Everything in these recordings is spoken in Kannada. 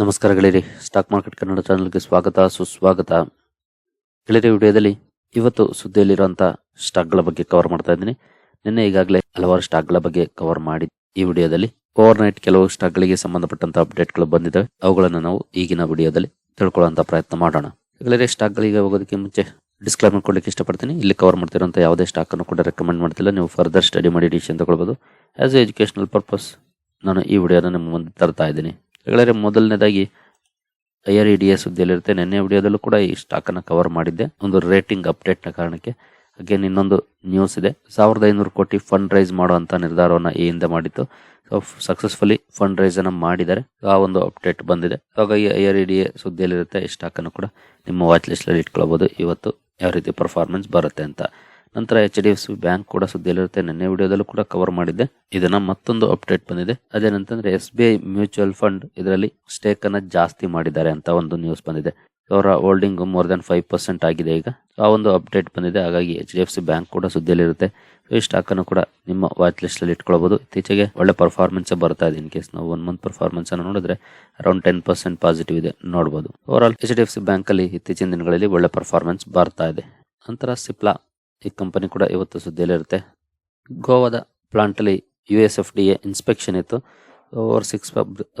ನಮಸ್ಕಾರ ಗೆಳೆಯರಿ. ಸ್ಟಾಕ್ ಮಾರ್ಕೆಟ್ ಕನ್ನಡ ಚಾನಲ್ಗೆ ಸ್ವಾಗತ, ಸುಸ್ವಾಗತ. ಗೆಳೆಯರಿ ವಿಡಿಯೋದಲ್ಲಿ ಇವತ್ತು ಸುದ್ದಿಯಲ್ಲಿರುವಂತಹ ಸ್ಟಾಕ್ಗಳ ಬಗ್ಗೆ ಕವರ್ ಮಾಡ್ತಾ ಇದ್ದೀನಿ. ನಿನ್ನೆ ಈಗಾಗಲೇ ಹಲವಾರು ಸ್ಟಾಕ್ಗಳ ಬಗ್ಗೆ ಕವರ್ ಮಾಡಿ ಈ ವಿಡಿಯೋದಲ್ಲಿ. ಓವರ್ ನೈಟ್ ಕೆಲವು ಸ್ಟಾಕ್ಗಳಿಗೆ ಸಂಬಂಧಪಟ್ಟಂತಹ ಅಪ್ಡೇಟ್ಗಳು ಬಂದಿದ್ದಾವೆ. ಅವುಗಳನ್ನು ನಾವು ಈಗಿನ ವಿಡಿಯೋದಲ್ಲಿ ತಿಳ್ಕೊಳ್ಳುವಂತಹ ಪ್ರಯತ್ನ ಮಾಡೋಣ. ಗೆಳೆಯರಿ, ಸ್ಟಾಕ್ಗಳಿಗೆ ಹೋಗೋದಕ್ಕೆ ಮುಂಚೆ ಡಿಸ್ಕ್ಲೈಮರ್ ಕೊಡಲಿಕ್ಕೆ ಇಷ್ಟಪಡ್ತೀನಿ. ಇಲ್ಲಿ ಕವರ್ ಮಾಡ್ತಿರೋಂಥ ಯಾವುದೇ ಸ್ಟಾಕ್ ಅನ್ನು ಕೂಡ ರೆಕಮೆಂಡ್ ಮಾಡ್ತಿಲ್ಲ. ನೀವು ಫರ್ದರ್ ಸ್ಟಡಿ ಮಾಡಿ ಡಿಸಿಷನ್ ತಗೊಳ್ಬೋದು. ಆಸ್ ಎ ಎಜುಕೇಶನಲ್ ಪರ್ಪಸ್ ನಾನು ಈ ವಿಡಿಯೋನ ನಿಮ್ಮ ಮುಂದೆ ತರ್ತಾ ಇದ್ದೀನಿ. ಗೆಳೆಯರೆ, ಮೊದಲನೇದಾಗಿ I R E D A ಸುದ್ದಿಯಲ್ಲಿರುತ್ತೆ. ನಿನ್ನೆ ವಿಡಿಯೋದಲ್ಲೂ ಕೂಡ ಈ ಸ್ಟಾಕನ್ನು ಕವರ್ ಮಾಡಿದ್ದೆ. ಒಂದು ರೇಟಿಂಗ್ ಅಪ್ಡೇಟ್ನ ಕಾರಣಕ್ಕೆ. ಅಗೇನ್ ಇನ್ನೊಂದು ನ್ಯೂಸ್ ಇದೆ. ಸಾವಿರದ ಐನೂರು ಕೋಟಿ ಫಂಡ್ ರೈಸ್ ಮಾಡುವಂಥ ನಿರ್ಧಾರವನ್ನು ಈ ಹಿಂದೆ ಮಾಡಿತ್ತು. ಸೊ ಸಕ್ಸಸ್ಫುಲಿ ಫಂಡ್ ರೈಸನ್ನು ಮಾಡಿದ್ದಾರೆ. ಆ ಒಂದು ಅಪ್ಡೇಟ್ ಬಂದಿದೆ. ಹಾಗಾಗಿ I R E D A ಸುದ್ದಿಯಲ್ಲಿರುತ್ತೆ. ಈ ಸ್ಟಾಕನ್ನು ಕೂಡ ನಿಮ್ಮ ವಾಚ್ ಲಿಸ್ಟಲ್ಲಿ ಇಟ್ಕೊಳ್ಬೋದು. ಇವತ್ತು ಯಾವ ರೀತಿ ಪರ್ಫಾರ್ಮೆನ್ಸ್ ಬರುತ್ತೆ ಅಂತ. ನಂತರ H D F C bank ಕೂಡ ಸುದ್ದಿಯಲ್ಲಿರುತ್ತೆ. ನಿನ್ನೆ ವಿಡಿಯೋದಲ್ಲೂ ಕೂಡ ಕವರ್ ಮಾಡಿದ್ದೆ. ಇದನ್ನ ಮತ್ತೊಂದು ಅಪ್ಡೇಟ್ ಬಂದಿದೆ. ಅದೇನಂತಂದ್ರೆ S B I mutual fund ಇದರಲ್ಲಿ ಸ್ಟೇಕ್ ಅನ್ನ ಜಾಸ್ತಿ ಮಾಡಿದ್ದಾರೆ ಅಂತ ಒಂದು ನ್ಯೂಸ್ ಬಂದಿದೆ. ಅವರ holding more than five percent ಆಗಿದೆ ಈಗ. ಆ ಒಂದು ಅಪ್ಡೇಟ್ ಬಂದಿದೆ. ಹಾಗಾಗಿ H D F C bank ಕೂಡ ಸುದ್ದಿಯಲ್ಲಿರುತ್ತೆ. ಈ ಸ್ಟಾಕ್ ಅನ್ನು ಕೂಡ ನಿಮ್ಮ ವಾಚ್ ಲಿಸ್ಟ್ ಅಲ್ಲಿ ಇಟ್ಕೊಳ್ಬಹುದು ಇತ್ತೀಚೆಗೆ ಒಳ್ಳೆ ಪರ್ಫಾರ್ಮೆನ್ಸ್ ಬರ್ತಾ ಇದೆ. ಇನ್ ಕೇಸ್ ನಾವು ಒನ್ ಮಂತ್ ಪರ್ಫಾರ್ಮೆನ್ಸ್ ಅನ್ನು ನೋಡಿದ್ರೆ ಅರೌಂಡ್ ಟೆನ್ ಪರ್ಸೆಂಟ್ ಪಾಸಿಟಿವ್ ಇದೆ ನೋಡಬಹುದು over all H D F C bank ಅಲ್ಲಿ ಇತ್ತೀಚಿನ ದಿನಗಳಲ್ಲಿ ಒಳ್ಳೆ ಪರ್ಫಾರ್ಮೆನ್ಸ್ ಬರ್ತಾ ಇದೆ. ನಂತರ ಸಿಪ್ಲಾ ಈ ಕಂಪನಿ ಕೂಡ ಇವತ್ತು ಸುದ್ದಿಯಲ್ಲಿರುತ್ತೆ. ಗೋವಾದ ಪ್ಲಾಂಟಲ್ಲಿ U S F D A inspection ಇತ್ತು. ಓವರ್ ಸಿಕ್ಸ್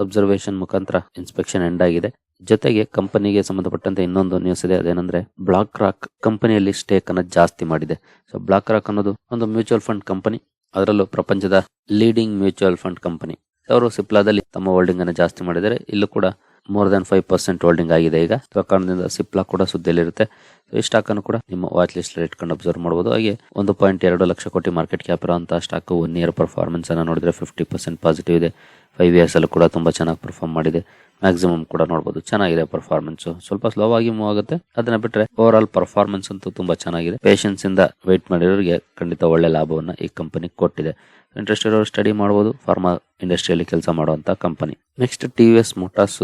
ಅಬ್ಸರ್ವೇಷನ್ ಮುಖಾಂತರ ಇನ್ಸ್ಪೆಕ್ಷನ್ ಎಂಡ್ ಆಗಿದೆ. ಜೊತೆಗೆ ಕಂಪನಿಗೆ ಸಂಬಂಧಪಟ್ಟಂತೆ ಇನ್ನೊಂದು ನ್ಯೂಸ್ ಇದೆ. ಅದೇನಂದ್ರೆ ಬ್ಲಾಕ್ ರಾಕ್ ಕಂಪನಿಯಲ್ಲಿ ಸ್ಟೇಕ್ ಅನ್ನ ಜಾಸ್ತಿ ಮಾಡಿದೆ. ಸೊ ಬ್ಲಾಕ್ ರಾಕ್ ಅನ್ನೋದು ಒಂದು ಮ್ಯೂಚುವಲ್ ಫಂಡ್ ಕಂಪನಿ ಅದರಲ್ಲೂ ಪ್ರಪಂಚದ ಲೀಡಿಂಗ್ ಮ್ಯೂಚುವಲ್ ಫಂಡ್ ಕಂಪನಿ ಅವರು ಸಿಪ್ಲಾದಲ್ಲಿ ತಮ್ಮ ಹೋಲ್ಡಿಂಗ್ ಅನ್ನು ಜಾಸ್ತಿ ಮಾಡಿದ್ದಾರೆ. ಇಲ್ಲೂ ಕೂಡ more than five percent holding ಆಗಿದೆ ಈಗ. ಆ ಕಾರಣದಿಂದ ಸಿಪ್ಲಾ ಕೂಡ ಸುದ್ದಿಯಲ್ಲಿರುತ್ತೆ. ಈ ಸ್ಟಾಕ್ ಅನ್ನು ಕೂಡ ನಿಮ್ಮ ವಾಚ್ ಲಿಸ್ಟ್ ಅಲ್ಲಿ ಇಟ್ಕೊಂಡು ಅಬ್ಸರ್ವ್ ಮಾಡಬಹುದು ಹಾಗೆ ಒಂದು ಪಾಯಿಂಟ್ ಎರಡು ಲಕ್ಷ ಕೋಟಿ ಮಾರ್ಕೆಟ್ ಕ್ಯಾಪ್ ಇರುವಂತಹ ಸ್ಟಾಕ್ ಒನ್ ಇಯರ್ ಪರ್ಫಾರ್ಮೆನ್ಸ್ ಅನ್ನು ನೋಡಿದ್ರೆ ಫಿಫ್ಟಿ ಪರ್ಸೆಂಟ್ ಪಾಸಿಟಿವ್ ಇದೆ. ಫೈವ್ ಇಯರ್ಸ್ ಅಲ್ಲೂ ಕೂಡ ತುಂಬಾ ಚೆನ್ನಾಗಿ ಪರ್ಫಾರ್ಮ್ ಮಾಡಿದೆ. ಮ್ಯಾಕ್ಸಿಮಮ್ ಕೂಡ ನೋಡಬಹುದು ಚೆನ್ನಾಗಿದೆ ಪರ್ಫಾರ್ಮೆನ್ಸ್ ಸ್ವಲ್ಪ ಸ್ಲೋ ಆಗಿ ಮೂವ್ ಆಗುತ್ತೆ. ಅದನ್ನ ಬಿಟ್ರೆ ಓವರ್ ಆಲ್ ಪರ್ಫಾರ್ಮೆನ್ಸ್ ಅಂತೂ ತುಂಬಾ ಚೆನ್ನಾಗಿದೆ. ಪೇಷನ್ಸ್ ಇಂದ ವೇಟ್ ಮಾಡಿರೋರಿಗೆ ಖಂಡಿತ ಒಳ್ಳೆ ಲಾಭವನ್ನ ಈ ಕಂಪನಿ ಕೊಟ್ಟಿದೆ. ಇಂಟ್ರೆಸ್ಟ್ ಇರೋರು ಸ್ಟಡಿ ಮಾಡಬಹುದು ಫಾರ್ಮಾ ಇಂಡಸ್ಟ್ರಿಯಲ್ಲಿ ಕೆಲಸ ಮಾಡುವಂತ company next T V S motors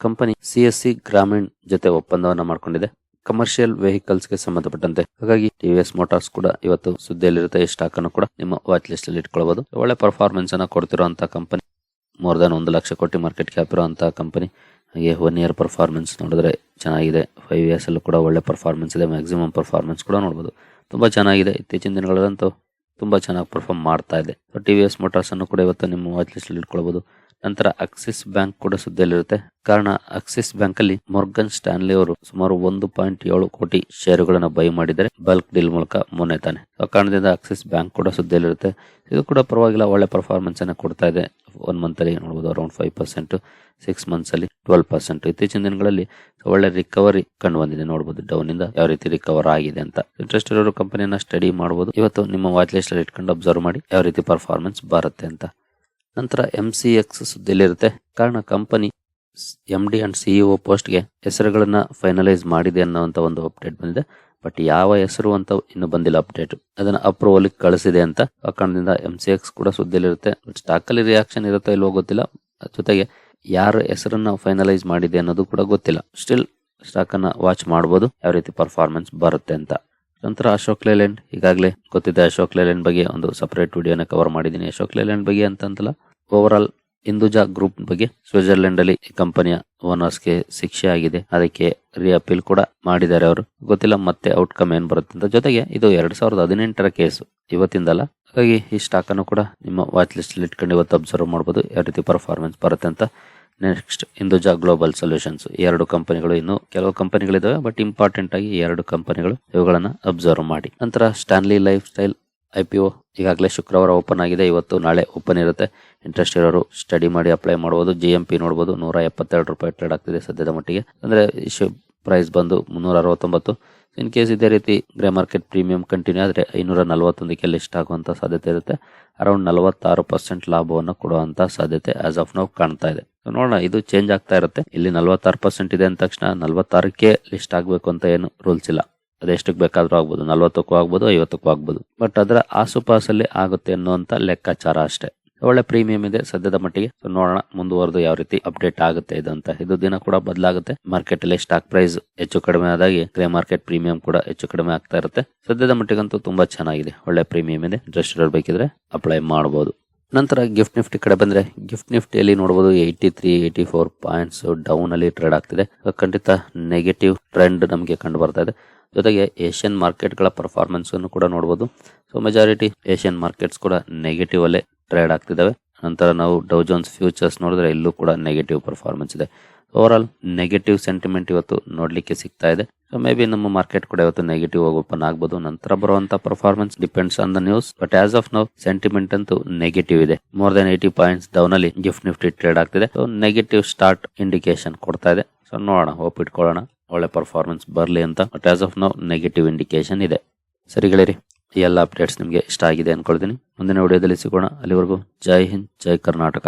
company C S C Grameen ಜೊತೆ ಒಪ್ಪಂದವನ್ನ ಮಾಡ್ಕೊಂಡಿದೆ. ಕಮರ್ಷಿಯಲ್ ವೆಹಿಕಲ್ಸ್ಗೆ ಸಂಬಂಧಪಟ್ಟಂತೆ. ಹಾಗಾಗಿ ಟಿ ವಿ ಎಸ್ ಮೋಟಾರ್ಸ್ ಕೂಡ ಇವತ್ತು ಸುದ್ದಿಯಲ್ಲಿರುತ್ತೆ. ಈ ಸ್ಟಾಕ್ ಅನ್ನು ಕೂಡ ನಿಮ್ಮ ವಾಚ್ ಲಿಸ್ಟ್ ಅಲ್ಲಿ ಇಟ್ಕೊಳ್ಬಹುದು ಒಳ್ಳೆ ಪರ್ಫಾರ್ಮೆನ್ಸ್ ಅನ್ನ ಕೊಡ್ತಿರುವಂತಹ ಕಂಪನಿ ಮೋರ್ ದನ್ ಒಂದು ಲಕ್ಷ ಕೋಟಿ ಮಾರ್ಕೆಟ್ ಕ್ಯಾಪ್ ಇರುವಂತಹ ಕಂಪನಿ ಹಾಗೆ ಒನ್ ಇಯರ್ ಪರ್ಫಾರ್ಮೆನ್ಸ್ ನೋಡಿದ್ರೆ ಚೆನ್ನಾಗಿದೆ. ಫೈವ್ ಇಯರ್ಸ್ ಅಲ್ಲೂ ಕೂಡ ಒಳ್ಳೆ ಪರ್ಫಾರ್ಮೆನ್ಸ್ ಇದೆ. ಮ್ಯಾಕ್ಸಿಮಮ್ ಪರ್ಫಾರ್ಮೆನ್ಸ್ ಕೂಡ ನೋಡಬಹುದು ತುಂಬಾ ಚೆನ್ನಾಗಿದೆ. ಇತ್ತೀಚಿನ ದಿನಗಳಲ್ಲಂತೂ ತುಂಬಾ ಚೆನ್ನಾಗಿ ಪರ್ಫಾರ್ಮ್ ಮಾಡ್ತಾ ಇದೆ. ಟಿ ವಿ ಎಸ್ ಮೋಟಾರ್ಸ್ ಅನ್ನು ಕೂಡ ಇವತ್ತು ನಿಮ್ಮ ವಾಚ್ ಲಿಸ್ಟ್ ಇಟ್ಕೊಳ್ಬೋದು. ನಂತರ ಆಕ್ಸಿಸ್ ಬ್ಯಾಂಕ್ ಕೂಡ ಸುದ್ದಿಯಲ್ಲಿರುತ್ತೆ. ಕಾರಣ ಆಕ್ಸಿಸ್ ಬ್ಯಾಂಕ್ ಅಲ್ಲಿ ಮೊರ್ಗನ್ ಸ್ಟ್ಯಾನ್ಲಿ ಅವರು ಸುಮಾರು ಒಂದು ಪಾಯಿಂಟ್ ಏಳು ಕೋಟಿ ಷೇರುಗಳನ್ನು ಬೈ ಮಾಡಿದರೆ ಬಲ್ಕ್ ಡೀಲ್ ಮೂಲಕ ಮೊನ್ನೆ ತಾನೆ. ಆ ಕಾರಣದಿಂದ ಆಕ್ಸಿಸ್ ಬ್ಯಾಂಕ್ ಕೂಡ ಸುದ್ದಿಯಲ್ಲಿರುತ್ತೆ. ಇದು ಕೂಡ ಪರವಾಗಿಲ್ಲ, ಒಳ್ಳೆ ಪರ್ಫಾರ್ಮೆನ್ಸ್ ಅನ್ನು ಕೊಡ್ತಾ ಇದೆ. ಒನ್ ಮಂತ್ ಅಲ್ಲಿ ನೋಡಬಹುದು around five percent six months ಅಲ್ಲಿ ಟ್ವೆಲ್ ಪರ್ಸೆಂಟ್ ಇತ್ತೀಚಿನ ದಿನಗಳಲ್ಲಿ ಒಳ್ಳೆ ರಿಕವರಿ ಕಂಡು ಬಂದಿದೆ. ನೋಡಬಹುದು ಡೌನ್ ಇಂದ ಯಾವ ರೀತಿ ರಿಕವರ್ ಆಗಿದೆ ಅಂತ. ಇಂಟ್ರೆಸ್ಟ್ ಇರೋರು ಕಂಪನಿಯನ್ನ ಸ್ಟಡಿ ಮಾಡಬಹುದು ಇವತ್ತು ನಿಮ್ಮ ವಾಚ್ ಲಿಸ್ಟ್ ಅಲ್ಲಿ ಇಟ್ಕೊಂಡು ಅಬ್ಸರ್ವ್ ಮಾಡಿ ಯಾವ ರೀತಿ ಪರ್ಫಾರ್ಮೆನ್ಸ್ ಬರುತ್ತೆ ಅಂತ. ನಂತರ ಎಂ ಸಿ ಎಕ್ಸ್ ಸುದ್ದಿಯಲ್ಲಿರುತ್ತೆ. ಕಾರಣ company M D and CEO ಪೋಸ್ಟ್ಗೆ ಹೆಸರುಗಳನ್ನ ಫೈನಲೈಸ್ ಮಾಡಿದೆ ಅನ್ನೋ ಒಂದು ಅಪ್ಡೇಟ್ ಬಂದಿದೆ. ಬಟ್ ಯಾವ ಹೆಸರು ಅಂತ ಇನ್ನು ಬಂದಿಲ್ಲ ಅಪ್ಡೇಟ್ ಅದನ್ನ ಅಪ್ರೂವಲ್ ಕಳಿಸಿದೆ ಅಂತ ಆ ಕಾರಣದಿಂದ ಎಂ ಸಿ ಎಕ್ಸ್ ಕೂಡ ಸುದ್ದಿಲಿರುತ್ತೆ ಸ್ಟಾಕ್ ಅಲ್ಲಿ ರಿಯಾಕ್ಷನ್ ಇರುತ್ತೋ ಇಲ್ವೋ ಗೊತ್ತಿಲ್ಲ. ಜೊತೆಗೆ ಯಾರ ಹೆಸರನ್ನ ಫೈನಲೈಸ್ ಮಾಡಿದೆ ಅನ್ನೋದು ಕೂಡ ಗೊತ್ತಿಲ್ಲ. ಸ್ಟಿಲ್ ಸ್ಟಾಕ್ ಅನ್ನ ವಾಚ್ ಮಾಡಬಹುದು ಯಾವ ರೀತಿ ಪರ್ಫಾರ್ಮೆನ್ಸ್ ಬರುತ್ತೆ ಅಂತ. ನಂತರ ಅಶೋಕ್ ಲೇಲ್ಯಾಂಡ್ ಈಗಾಗಲೇ ಗೊತ್ತಿದೆ ಅಶೋಕ್ ಲೇಲ್ಯಾಂಡ್ ಬಗ್ಗೆ ಒಂದು ಸಪರೇಟ್ ವಿಡಿಯೋನ ಕವರ್ ಮಾಡಿದ್ದೀನಿ. ಅಶೋಕ್ ಲೇಲ್ಯಾಂಡ್ ಬಗ್ಗೆ ಅಂತಂತಲ್ಲ ಓವರ್ ಆಲ್ ಹಿಂದೂಜಾ ಗ್ರೂಪ್ ಬಗ್ಗೆ ಸ್ವಿಟ್ಜರ್ಲೆಂಡ್ ಅಲ್ಲಿ ಕಂಪನಿಯ ಓನರ್ಸ್ಗೆ ಶಿಕ್ಷೆ ಆಗಿದೆ. ಅದಕ್ಕೆ ರೀಅಪೀಲ್ ಕೂಡ ಮಾಡಿದ್ದಾರೆ ಅವರು. ಗೊತ್ತಿಲ್ಲ ಮತ್ತೆ ಔಟ್ಕಮ್ ಏನ್ ಬರುತ್ತೆ ಅಂತ. ಜೊತೆಗೆ ಇದು ಎರಡ್ ಸಾವಿರದ ಹದಿನೆಂಟರ ಕೇಸು ಇವತ್ತಿಂದಲ್ಲ. ಹಾಗಾಗಿ ಈ ಸ್ಟಾಕ್ ಅನ್ನು ಕೂಡ ನಿಮ್ಮ ವಾಚ್ ಲಿಸ್ಟ್ ಇಟ್ಕೊಂಡು ಇವತ್ತು ಅಬ್ಸರ್ವ್ ಮಾಡಬಹುದು ಯಾವ ರೀತಿ ಪರ್ಫಾರ್ಮೆನ್ಸ್ ಬರುತ್ತೆ ಅಂತ. ನೆಕ್ಸ್ಟ್ ಹಿಂದುಜಾ ಗ್ಲೋಬಲ್ ಸೊಲ್ಯೂಷನ್ಸ್ ಎರಡು ಕಂಪನಿಗಳು ಇನ್ನು ಕೆಲವು ಕಂಪನಿಗಳಿದಾವೆ ಬಟ್ ಇಂಪಾರ್ಟೆಂಟ್ ಆಗಿ ಎರಡು ಕಂಪನಿಗಳು ಇವುಗಳನ್ನ ಅಬ್ಸರ್ವ್ ಮಾಡಿ. ನಂತರ Stanley Lifestyle I P O ಈಗಾಗಲೇ ಶುಕ್ರವಾರ ಓಪನ್ ಆಗಿದೆ. ಇವತ್ತು ನಾಳೆ ಓಪನ್ ಇರುತ್ತೆ. ಇಂಟ್ರೆಸ್ಟ್ ಇರೋರು ಸ್ಟಡಿ ಮಾಡಿ ಅಪ್ಲೈ ಮಾಡ್ಬೋದು. ಜಿ ಎಂ ಪಿ ನೋಡ್ಬೋದು. ನೂರ ಎಪ್ಪತ್ತೆರಡು ರೂಪಾಯಿ ಟ್ರೇಡ್ ಆಗ್ತಿದೆ ಸದ್ಯದ ಮಟ್ಟಿಗೆ. ಅಂದರೆ ಪ್ರೈಸ್ ಬಂದು ಮುನ್ನೂರ ಅರವತ್ತೊಂಬತ್ತು. ಇನ್ ಕೇಸ್ ಇದೇ ರೀತಿ ಗ್ರೇ ಮಾರ್ಕೆಟ್ ಪ್ರೀಮಿಯಂ ಕಂಟಿನ್ಯೂ ಆದರೆ ಐನೂರ ನಲವತ್ತೊಂದಕ್ಕೆ ಲಿಸ್ಟ್ ಆಗುವಂಥ ಸಾಧ್ಯತೆ ಇರುತ್ತೆ. ಅರೌಂಡ್ ನಲವತ್ತಾರು ಪರ್ಸೆಂಟ್ ಲಾಭವನ್ನು ಕೊಡುವಂಥ ಸಾಧ್ಯತೆ ಆಸ್ ಆಫ್ ನೌ ಕಾಣ್ತಾ ಇದೆ. ನೋಡೋಣ, ಇದು ಚೇಂಜ್ ಆಗ್ತಾ ಇರುತ್ತೆ. ಇಲ್ಲಿ ನಲವತ್ತಾರು ಪರ್ಸೆಂಟ್ ಇದೆ ಅಂದ ತಕ್ಷಣ ನಲವತ್ತಾರಕ್ಕೆ ಲಿಸ್ಟ್ ಆಗಬೇಕು ಅಂತ ಏನು ರೂಲ್ಸ್ ಇಲ್ಲ. ಅದೆಷ್ಟಕ್ಕೆ ಬೇಕಾದರೂ ಆಗ್ಬೋದು, ನಲ್ವತ್ತಕ್ಕೂ ಆಗ್ಬೋದು, ಐವತ್ತಕ್ಕೂ ಆಗ್ಬೋದು. ಬಟ್ ಅದರ ಆಸುಪಾಸಲ್ಲಿ ಆಗುತ್ತೆ ಅನ್ನುವಂತ ಲೆಕ್ಕಾಚಾರ ಅಷ್ಟೇ. ಒಳ್ಳೆ ಪ್ರೀಮಿಯಂ ಇದೆ ಸದ್ಯದ ಮಟ್ಟಿಗೆ. ನೋಡೋಣ ಮುಂದುವರೆದು ಯಾವ ರೀತಿ ಅಪ್ಡೇಟ್ ಆಗುತ್ತೆ ಅಂತ. ಇದು ದಿನ ಕೂಡ ಬದಲಾಗುತ್ತೆ. ಮಾರ್ಕೆಟ್ ಅಲ್ಲಿ ಸ್ಟಾಕ್ ಪ್ರೈಸ್ ಹೆಚ್ಚು ಕಡಿಮೆ ಆದಾಗಿ ಗ್ರೇ ಮಾರ್ಕೆಟ್ ಪ್ರೀಮಿಯಂ ಕೂಡ ಹೆಚ್ಚು ಕಡಿಮೆ ಆಗ್ತಾ ಇರುತ್ತೆ. ಸದ್ಯದ ಮಟ್ಟಿಗಂತೂ ತುಂಬಾ ಚೆನ್ನಾಗಿದೆ. ಒಳ್ಳೆ ಪ್ರೀಮಿಯಂ ಇದೆ. ಇಂಟ್ರೆಸ್ಟ್ ಇರಬೇಕಿದ್ರೆ ಅಪ್ಲೈ ಮಾಡಬಹುದು ನಂತರ ಗಿಫ್ಟ್ ನಿಫ್ಟಿ ಕಡೆ ಬಂದ್ರೆ ಗಿಫ್ಟ್ ನಿಫ್ಟಿಯಲ್ಲಿ ನೋಡಬಹುದು eighty three eighty four points down ಅಲ್ಲಿ ಟ್ರೇಡ್ ಆಗ್ತಿದೆ. ಖಂಡಿತ ನೆಗೆಟಿವ್ ಟ್ರೆಂಡ್ ನಮಗೆ ಕಂಡು ಬರ್ತಾ ಇದೆ. ಜೊತೆಗೆ ಏಷ್ಯನ್ ಮಾರ್ಕೆಟ್ಗಳ ಪರ್ಫಾರ್ಮೆನ್ಸ್ ಅನ್ನು ಕೂಡ ನೋಡಬಹುದು ಸೊ ಮೆಜಾರಿಟಿ ಏಷ್ಯನ್ ಮಾರ್ಕೆಟ್ಸ್ ಕೂಡ ನೆಗೆಟಿವ್ ಅಲ್ಲೇ ಟ್ರೇಡ್ ಆಗ್ತಿದ್ದಾವೆ. ನಂತರ ನಾವು ಡೌ ಜೋನ್ಸ್ ಫ್ಯೂಚರ್ಸ್ ನೋಡಿದ್ರೆ ಇಲ್ಲೂ ಕೂಡ ನೆಗೆಟಿವ್ ಪರ್ಫಾರ್ಮೆನ್ಸ್ ಇದೆ. ಓವರ್ ಆಲ್ ನೆಗೆಟಿವ್ ಸೆಂಟಿಮೆಂಟ್ ಇವತ್ತು ನೋಡ್ಲಿಕ್ಕೆ ಸಿಗ್ತಾ ಇದೆ. ಸೊ ಮೇ ಬಿ ನಮ್ಮ ಮಾರ್ಕೆಟ್ ಕೂಡ ಇವತ್ತು ನೆಗೆಟಿವ್ ಆಗಿ ಓಪನ್ ಆಗ್ಬೋದು. ನಂತರ ಬರುವಂತ performance depends on the news but as of now sentiment ಅಂತೂ ನೆಗೆಟಿವ್ ಇದೆ. More than eighty points down ಅಲ್ಲಿ ಗಿಫ್ಟ್ ನಿಫ್ಟಿ ಟ್ರೇಡ್ ಆಗ್ತಿದೆ. ಸೊ ನೆಗೆಟಿವ್ ಸ್ಟಾರ್ಟ್ ಇಂಡಿಕೇಶನ್ ಕೊಡ್ತಾ ಇದೆ. ಸೊ ನೋಡೋಣ ಹೋಪ್ ಇಟ್ಕೊಳ್ಳೋಣ. ಒಳ್ಳೆ ಪರ್ಫಾರ್ಮೆನ್ಸ್ ಬರಲಿ ಅಂತ but as of now negative indication ಇದೆ. ಸರಿ ಗೆಳೆಯರಿ, ಈ ಎಲ್ಲ ಅಪ್ಡೇಟ್ಸ್ ನಿಮಗೆ ಇಷ್ಟ ಆಗಿದೆ ಅನ್ಕೊಳ್ತೀನಿ. ಮುಂದಿನ ವಿಡಿಯೋದಲ್ಲಿ ಸಿಗೋಣ. ಅಲ್ಲಿವರೆಗೂ ಜೈ ಹಿಂದ್, ಜೈ ಕರ್ನಾಟಕ.